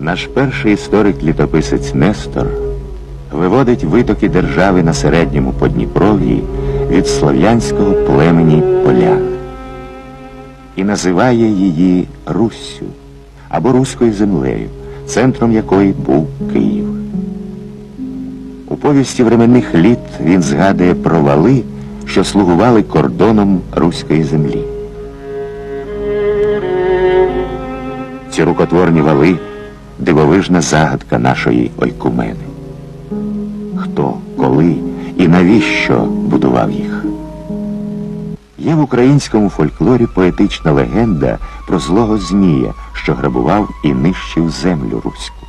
Наш перший історик-літописець Нестор виводить витоки держави на середньому Подніпров'ї від слов'янського племені полян і називає її Руссю або Руською землею, центром якої був Київ. У повісті временних літ він згадує про вали, що слугували кордоном руської землі. Ці рукотворні вали дивовижна загадка нашої ойкумени. Хто, коли і навіщо будував їх? Є в українському фольклорі поетична легенда про злого Змія, що грабував і нищив землю руську.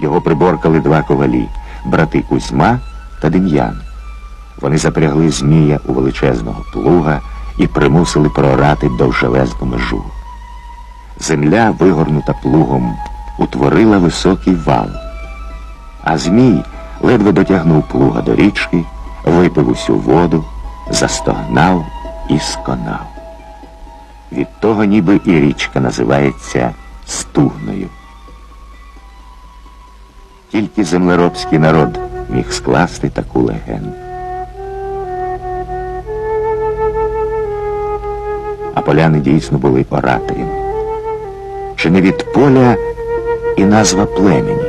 Його приборкали два ковалі брати Кузьма та Дем'ян. Вони запрягли Змія у величезного плуга і примусили проорати довжелезну межу. Земля, вигорнута плугом, утворила високий вал. А Змій ледве дотягнув плуга до річки, випив усю воду, застогнав і сконав. Від того ніби і річка називається Стугною. Тільки землеробський народ міг скласти таку легенду. А поляни дійсно були ораторами. Чи не від поля і назва племені?